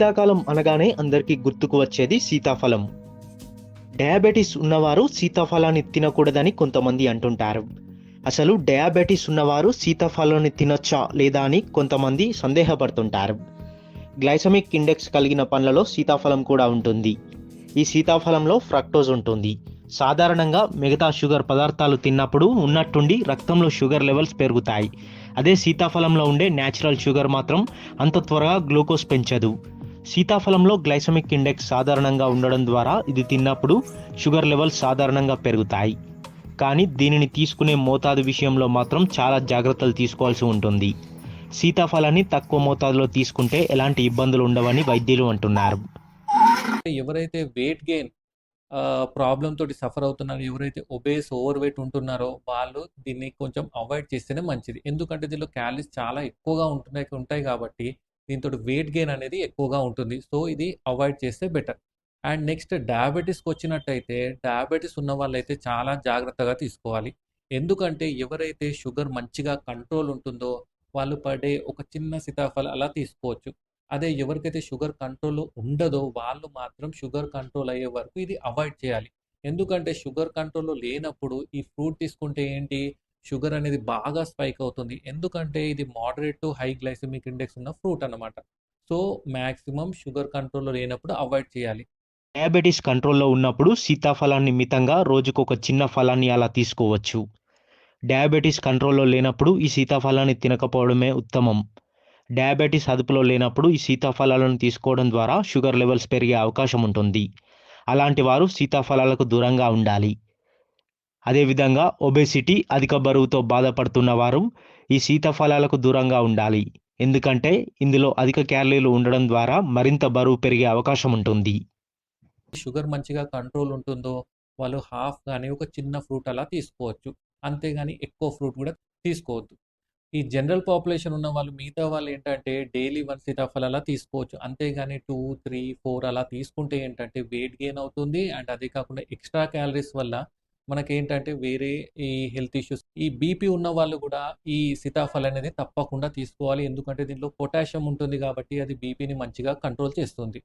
శీతాకాలం అనగానే అందరికీ గుర్తుకు వచ్చేది సీతాఫలం. డయాబెటీస్ ఉన్నవారు సీతాఫలాన్ని తినకూడదని కొంతమంది అంటుంటారు. అసలు డయాబెటీస్ ఉన్నవారు సీతాఫలాన్ని తినొచ్చా లేదా అని కొంతమంది సందేహపడుతుంటారు. గ్లైసమిక్ ఇండెక్స్ కలిగిన పండ్లలో సీతాఫలం కూడా ఉంటుంది. ఈ సీతాఫలంలో ఫ్రక్టోజ్ ఉంటుంది. సాధారణంగా మిగతా షుగర్ పదార్థాలు తిన్నప్పుడు ఉన్నట్టుండి రక్తంలో షుగర్ లెవెల్స్ పెరుగుతాయి. అదే సీతాఫలంలో ఉండే న్యాచురల్ షుగర్ మాత్రం అంత త్వరగా గ్లూకోజ్ పెంచదు. సీతాఫలంలో గ్లైసమిక్ ఇండెక్స్ సాధారణంగా ఉండడం ద్వారా ఇది తిన్నప్పుడు షుగర్ లెవెల్స్ సాధారణంగా పెరుగుతాయి. కానీ దీనిని తీసుకునే మోతాదు విషయంలో మాత్రం చాలా జాగ్రత్తలు తీసుకోవాల్సి ఉంటుంది. సీతాఫలాన్ని తక్కువ మోతాదులో తీసుకుంటే ఎలాంటి ఇబ్బందులు ఉండవని వైద్యులు అంటున్నారు. ఎవరైతే వెయిట్ గెయిన్ ప్రాబ్లం తోటి సఫర్ అవుతున్నారో ఎవరైతే ఒబేస్ ఓవర్ వెయిట్ ఉంటున్నారో వాళ్ళు దీన్ని కొంచెం అవాయిడ్ చేస్తేనే మంచిది. ఎందుకంటే దీనిలో క్యాలరీస్ చాలా ఎక్కువగా ఉంటున్నాయి ఉంటాయి కాబట్టి దీంతో వెయిట్ గెయిన్ అనేది ఎక్కువగా ఉంటుంది. సో ఇది అవాయిడ్ చేస్తే బెటర్ అండ్ నెక్స్ట్ డయాబెటీస్కి వచ్చినట్టయితే డయాబెటీస్ ఉన్న వాళ్ళైతే చాలా జాగ్రత్తగా తీసుకోవాలి. ఎందుకంటే ఎవరైతే షుగర్ మంచిగా కంట్రోల్ ఉంటుందో వాళ్ళు పడే ఒక చిన్న సీతాఫలం అలా తీసుకోవచ్చు. అదే ఎవరికైతే షుగర్ కంట్రోల్ ఉండదో వాళ్ళు మాత్రం షుగర్ కంట్రోల్ అయ్యే వరకు ఇది అవాయిడ్ చేయాలి. ఎందుకంటే షుగర్ కంట్రోల్లో లేనప్పుడు ఈ ఫ్రూట్ తీసుకుంటే ఏంటి? షుగర్ అనేది బాగా స్పైక్ అవుతుంది. ఎందుకంటే ఇది moderate to high glycemic index ఉన్న ఫ్రూట్ అన్నమాట. సో మ్యాక్సిమం షుగర్ కంట్రోల్లో లేనప్పుడు అవాయిడ్ చేయాలి. డయాబెటీస్ కంట్రోల్లో ఉన్నప్పుడు సీతాఫలాన్ని మితంగా రోజుకు ఒక చిన్న ఫలాన్ని అలా తీసుకోవచ్చు. డయాబెటీస్ కంట్రోల్లో లేనప్పుడు ఈ సీతాఫలాన్ని తినకపోవడమే ఉత్తమం. డయాబెటీస్ అదుపులో లేనప్పుడు ఈ సీతాఫలాలను తీసుకోవడం ద్వారా షుగర్ లెవెల్స్ పెరిగే అవకాశం ఉంటుంది. అలాంటి వారు సీతాఫలాలకు దూరంగా ఉండాలి. అదేవిధంగా ఒబేసిటీ అధిక బరువుతో బాధపడుతున్న వారు ఈ సీతాఫలాలకు దూరంగా ఉండాలి. ఎందుకంటే ఇందులో అధిక క్యాలరీలు ఉండడం ద్వారా మరింత బరువు పెరిగే అవకాశం ఉంటుంది. షుగర్ మంచిగా కంట్రోల్ ఉంటుందో వాళ్ళు హాఫ్ కానీ ఒక చిన్న ఫ్రూట్ అలా తీసుకోవచ్చు. అంతేగాని ఎక్కువ ఫ్రూట్ కూడా తీసుకోవద్దు. ఈ జనరల్ పాపులేషన్ ఉన్న వాళ్ళు మిగతా వాళ్ళు ఏంటంటే డైలీ వన్ సీతాఫలం అలా తీసుకోవచ్చు. అంతేగాని టూ త్రీ ఫోర్ అలా తీసుకుంటే ఏంటంటే వెయిట్ గెయిన్ అవుతుంది. అండ్ అదే కాకుండా ఎక్స్ట్రా క్యాలరీస్ వల్ల మనకి ఏంటంటే వేరే ఈ హెల్త్ ఇష్యూస్ ఈ బీపీ ఉన్న వాళ్ళు కూడా ఈ సీతాఫలం అనేది తప్పకుండా తీసుకోవాలి. ఎందుకంటే దీంట్లో పొటాషియం ఉంటుంది కాబట్టి అది బీపీని మంచిగా కంట్రోల్ చేస్తుంది.